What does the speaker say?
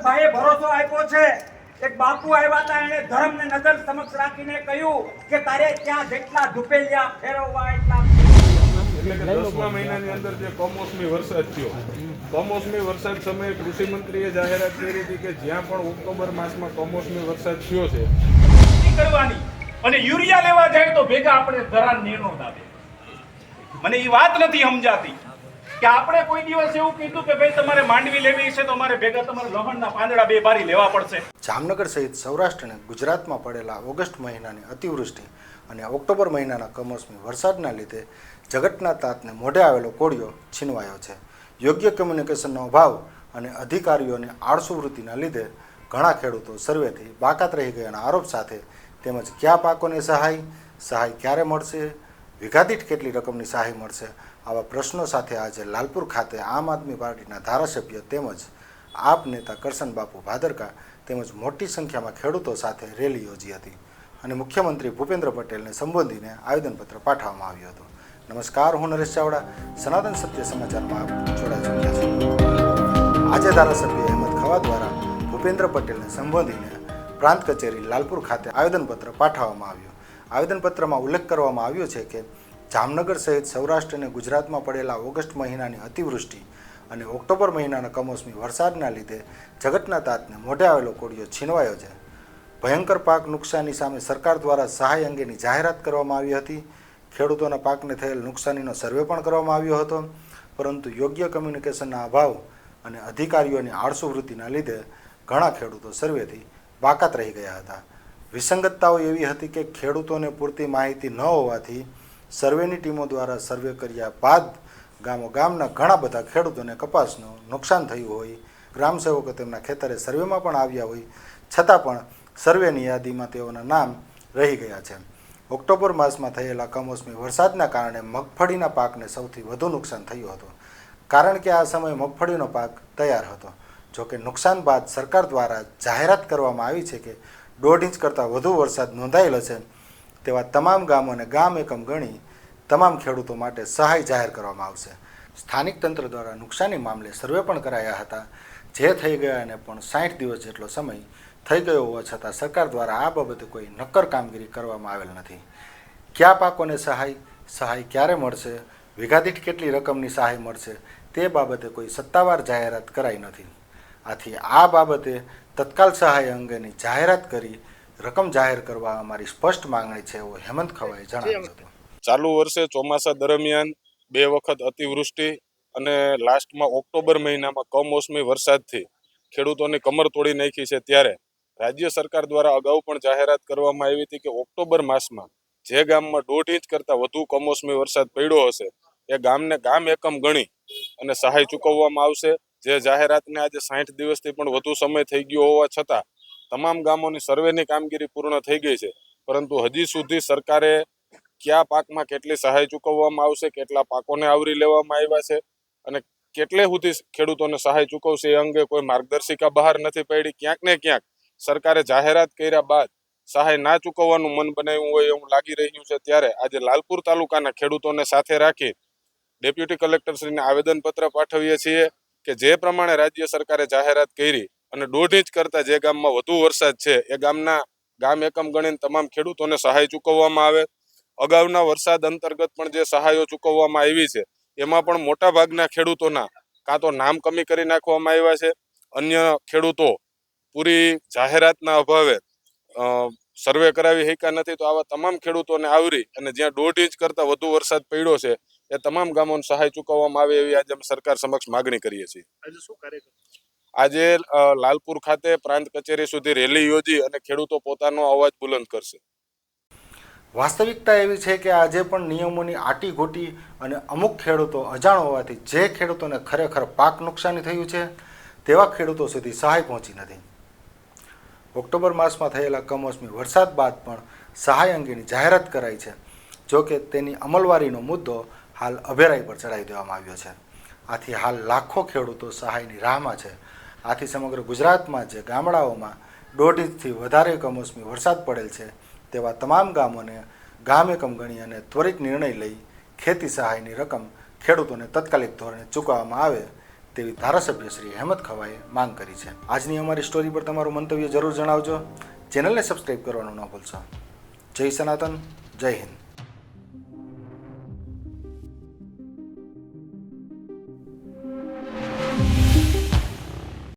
હિંમતભાઈએ ભરોસો આપ્યો છે. એક બાપુ આવ્યા હતા એને ધર્મને નજર સમક્ષ રાખીને કહ્યું કે તારે ત્યાં જેટલા ધુપેલિયા ફેરવવા એટલા એટલે કે દસમા મહિનાની અંદર જે કમોસમી વરસાદ થયો. કમોસમી વરસાદ સમયે કૃષિ મંત્રીએ જાહેરાત કરી હતી કે જ્યાં પણ ઓક્ટોબર માસમાં કમોસમી વરસાદ થયો છે કરવાની અને યુરિયા લેવા જાય તો ભેગા આપણે ધરાન નિર્ણો દાબે મને એ વાત નથી સમજાતી. કે આપણે કોઈ દિવસ એવું કીધું કે ભાઈ તમારે માંડવી લેવી છે, તો અમારે ભેગા તમારે લોહણના પાંદડા બે બારી લેવા પડશે. જામનગર સહિત સૌરાષ્ટ્રને ગુજરાતમાં પડેલા ઓગસ્ટ મહિનાની અતિવૃષ્ટિ અને ઓક્ટોબર મહિનાના કમોસમી વરસાદના લીધે જગતના તાતને મોઢે આવેલો કોળિયો છીનવાયો છે. યોગ્ય કમ્યુનિકેશનનો અભાવ અને અધિકારીઓની આળસુ વૃત્તિના લીધે ઘણા ખેડૂતો સર્વેથી બાકાત રહી ગયાના આરોપ સાથે તેમજ કયા પાકોને સહાય સહાય ક્યારે મળશે વિઘાદીઠ કેટલી રકમની સહાય મળશે આવા પ્રશ્નો સાથે આજે લાલપુર ખાતે આમ આદમી પાર્ટીના ધારાસભ્ય તેમજ આપ નેતા કરશન બાપુ ભાદરકા તેમજ મોટી સંખ્યામાં ખેડૂતો સાથે રેલી યોજી હતી અને મુખ્યમંત્રી ભૂપેન્દ્ર પટેલને સંબોધીને આવેદનપત્ર પાઠવવામાં આવ્યું હતું. નમસ્કાર, હું નરેશ ચાવડા. સનાતન સત્ય સમાચારમાં આપ જોડાઈ છે. આજે ધારાસભ્ય અહેમદ ખવા દ્વારા ભૂપેન્દ્ર પટેલને સંબોધીને પ્રાંત કચેરી લાલપુર ખાતે આવેદનપત્ર પાઠવવામાં આવ્યું. આવેદનપત્રમાં ઉલ્લેખ કરવામાં આવ્યો છે કે જામનગર સહિત સૌરાષ્ટ્ર અને ગુજરાતમાં પડેલા ઓગસ્ટ મહિનાની અતિવૃષ્ટિ અને ઓક્ટોબર મહિનાના કમોસમી વરસાદના લીધે જગતના તાતને મોઢે આવેલો કોડિયો છીનવાયો છે. ભયંકર પાક નુકસાની સામે સરકાર દ્વારા સહાય અંગેની જાહેરાત કરવામાં આવી હતી. ખેડૂતોના પાકને થયેલ નુકસાનીનો સર્વે પણ કરવામાં આવ્યો હતો. પરંતુ યોગ્ય કમ્યુનિકેશનના અભાવ અને અધિકારીઓની આળસુ વૃત્તિના લીધે ઘણા ખેડૂતો સર્વેથી બાકાત રહી ગયા હતા. વિસંગતતાઓ એવી હતી કે ખેડૂતોને પૂરતી માહિતી ન હોવાથી સર્વેની ટીમો દ્વારા સર્વે કર્યા બાદ ગામો ગામના ઘણા બધા ખેડૂતોને કપાસનું નુકસાન થયું હોય, ગ્રામસેવકો તેમના ખેતરે સર્વેમાં પણ આવ્યા હોય, છતાં પણ સર્વેની યાદીમાં તેઓના નામ રહી ગયા છે. ઓક્ટોબર માસમાં થયેલા કમોસમી વરસાદના કારણે મગફળીના પાકને સૌથી વધુ નુકસાન થયું હતું. કારણ કે આ સમયે મગફળીનો પાક તૈયાર હતો. જોકે નુકસાન બાદ સરકાર દ્વારા જાહેરાત કરવામાં આવી છે કે દોઢ ઇંચ કરતાં વધુ વરસાદ નોંધાયેલો છે. તેવા તમામ ગામોને ગામ એકમ ગણી તમામ ખેડૂતો માટે સહાય જાહેર કરવામાં આવશે. સ્થાનિક તંત્ર દ્વારા નુકસાની મામલે સર્વે પણ કરાયા હતા. જે થઈ ગયાને પણ સાઠ દિવસ જેટલો સમય થઈ ગયો હોવા છતાં સરકાર દ્વારા આ બાબતે કોઈ નક્કર કામગીરી કરવામાં આવેલ નથી. કયા પાકોને સહાય સહાય ક્યારે મળશે, વિઘાદીઠ કેટલી રકમની સહાય મળશે, તે બાબતે કોઈ સત્તાવાર જાહેરાત કરાઈ નથી. આથી આ બાબતે તત્કાલ સહાય અંગેની જાહેરાત કરી રકમ જાહેર કરવા અમારી સ્પષ્ટ માંગણી છે એવું હેમંત ખવાએ જણાવ્યું હતું. ચાલુ વર્ષે ચોમાસા દરમિયાન બે વખત અતિવૃષ્ટિ અને લાસ્ટમાં ઓક્ટોબર મહિનામાં કમોસમી વરસાદથી ખેડૂતોની કમર તોડી નાખી છે ત્યારે રાજ્ય સરકાર દ્વારા અગાઉ પણ જાહેરાત કરવામાં આવી હતી કે ઓક્ટોબર માસમાં જે ગામમાં દોઢ ઇંચ કરતાં વધુ કમોસમી વરસાદ પડ્યો હશે, એ ગામને ગામ એકમ ગણી અને સહાય ચૂકવવામાં આવશે. જે જાહેરાતને આજે સાઠ દિવસથી પણ વધુ સમય થઈ ગયો હોવા છતાં તમામ ગામોની સર્વેની કામગીરી પૂર્ણ થઈ ગઈ છે. પરંતુ હજી સુધી સરકારે કયા પાકમાં કેટલી સહાય ચૂકવવામાં આવશે, કેટલા પાકોને આવરી લેવામાં આવ્યા છે અને કેટલે સુધી ખેડૂતોને સહાય ચૂકવશે એ અંગે કોઈ માર્ગદર્શિકા બહાર નથી પડી. ક્યાંક ને ક્યાંક સરકારે જાહેરાત કર્યા બાદ સહાય ના ચૂકવવાનું મન બનાવ્યું હોય એવું લાગી રહ્યું છે. ત્યારે આજે લાલપુર તાલુકાના ખેડૂતોને સાથે રાખી ડેપ્યુટી કલેક્ટરશ્રીને આવેદનપત્ર પાઠવીએ છીએ કે જે પ્રમાણે રાજ્ય સરકારે જાહેરાત કરી અને દોઢ ઇંચ કરતા જે ગામમાં વધુ વરસાદ છે, એ ગામના ગામ એકમ ગણીને તમામ ખેડૂતોને સહાય ચૂકવવામાં આવે. અગાઉના વરસાદ અંતર્ગત પણ જે સહાયો ચૂકવવામાં આવી છે, એમાં પણ મોટા ભાગના ખેડૂતોના કાં તો નામ કમી કરી નાખવામાં આવ્યા છે. અન્ય ખેડૂતો પૂરી જાહેરાતના અભાવે સર્વે કરાવી શક્યા નથી તો આવા તમામ ખેડૂતોને આવરી અને જ્યાં દોઢ ઇંચ કરતાં વધુ વરસાદ પડ્યો છે, એ તમામ ગામોને સહાય ચૂકવવામાં આવે એવી આજે અમે સરકાર સમક્ષ માગણી કરીએ છીએ. આજે લાલપુર ખાતે પ્રાંત કચેરી સુધી રેલી યોજી અને ખેડૂતો પોતાનો અવાજ બુલંદ કરશે. વાસ્તવિકતા એવી છે કે આજે પણ નિયમોની આટી ઘોટી અને અમુક ખેડૂતો અજાણ હોવાથી જે ખેડૂતોને ખરેખર પાક નુકસાની થયું છે, તેવા ખેડૂતો સુધી સહાય પહોંચી નથી. ઓક્ટોબર માસમાં થયેલા કમોસમી વરસાદ બાદ પણ સહાય અંગેની જાહેરાત કરાઈ છે, જો કે તેની અમલવારીનો મુદ્દો હાલ અભેરાઈ પર ચડાવી દેવામાં આવ્યો છે. આથી હાલ લાખો ખેડૂતો સહાયની રાહમાં છે. આથી સમગ્ર ગુજરાતમાં જે ગામડાઓમાં દોઢ ઇંચથી વધારે કમોસમી વરસાદ પડેલ છે, તેવા તમામ ગામોને ગામ એકમ ગણી અને ત્વરિત નિર્ણય લઈ ખેતી સહાયની રકમ ખેડૂતોને તત્કાલિક ધોરણે ચૂકવવામાં આવે તેવી ધારાસભ્ય શ્રી હેમત ખવાએ માંગ કરી છે. આજની અમારી સ્ટોરી પર તમારું મંતવ્ય જરૂર જણાવજો. ચેનલને સબસ્ક્રાઈબ કરવાનું ન ભૂલશો. જય સનાતન, જય હિન્દ.